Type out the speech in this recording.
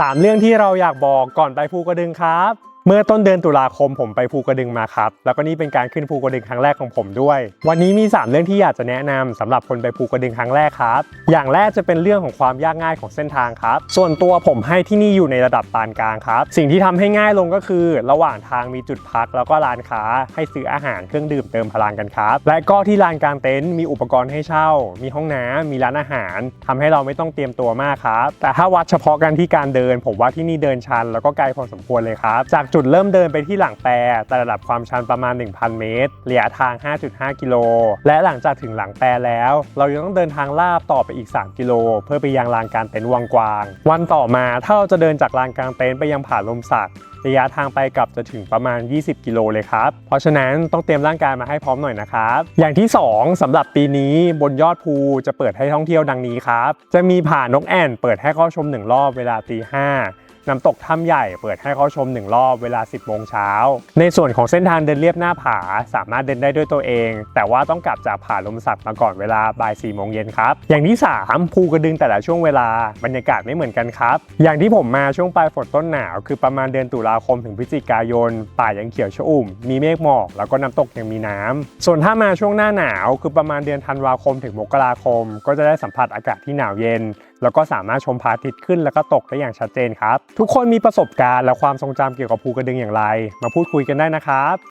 สามเรื่องที่เราอยากบอกก่อนไปภูกระดึงครับ เมื่อต้นเดือนตุลาคมผมไปภูกระดึงมาครับ แล้วก็นี่เป็นการขึ้นภูกระดึงครั้งแรกของผมด้วย วันนี้มี 3 เรื่องที่อยากจะแนะนำสำหรับคนไปภูกระดึงครั้งแรกครับ อย่างแรกจะเป็นเรื่องของความยากง่ายของเส้นทางครับ ส่วนตัวผมให้ที่นี่อยู่ในระดับปานกลางครับ สิ่งที่ทำให้ง่ายลงก็คือ ระหว่างทางมีจุดพัก แล้วก็ร้านค้าให้ซื้ออาหารเครื่องดื่มเติมพลังกันครับ และก็ที่ลานกลางเต็นท์มีอุปกรณ์ให้เช่า มีห้องน้ำมีร้านอาหารทำให้เราไม่ต้องเตรียมตัวมากครับ แต่ถ้าวัดเฉพาะกันที่การเดิน ผมว่าที่นี่เดินชัน แล้วก็ไกลพอสมควรเลยครับจากจุดเริ่มเดินไปที่หลังแปรแต่ระดับความชันประมาณ 1,000 เมตรระยะทาง 5.5 กิโล และหลังจากถึงหลังแปรแล้ว เรายังต้องเดินทางลาบต่อไปอีก 3 กิโล เพื่อไปยังลานกลารเต็นท์วังกวาง วันต่อมาถ้าเราจะเดินจากลานกลางเต็นท์ไปยังผาลมสักระยะทางไปกลับจะถึงประมาณ 20 กิโลเลยครับ เพราะฉะนั้นต้องเตรียมร่างกายมาให้พร้อมหน่อยนะครับ อย่างที่ 2สำหรับปีนี้บนยอดภูจะเปิดให้ท่องเที่ยวดังนี้ครับ จะมีผานกแอ่นเปิดให้เข้าชม 1 รอบเวลาตีห้า น้ำตกถ้ำใหญ่เปิดให้เข้าชม 1 รอบเวลา 10โมงเช้า ในส่วนของเส้นทางเดินเรียบหน้าผา สามารถเดินได้ด้วยตัวเอง แต่ว่าต้องกลับจากผาลมสักมาก่อนเวลาบ่าย4โมงเย็นครับ อย่างที่ 3 ภูกระดึงแต่ละช่วงเวลาบรรยากาศไม่เหมือนกันครับ อย่างที่ผมมาช่วงปลายฝนต้นหนาว คือประมาณเดือนตุลาคมถึงพฤศจิกายน ป่ายังเขียวชอุ่ม มีเมฆหมอก แล้วก็น้ำตกยังมีน้ำส่วนถ้ามาช่วงหน้าหนาว คือประมาณเดือนธันวาคมถึงมกราคม ก็จะได้สัมผัสอากาศที่หนาวเย็น แล้วก็สามารถชมพระอาทิตย์ขึ้นแล้วก็ตกได้อย่างชัดเจนครับ ทุกคนมีประสบการณ์และความทรงจำเกี่ยวกับภูกระดึงอย่างไร มาพูดคุยกันได้นะครับ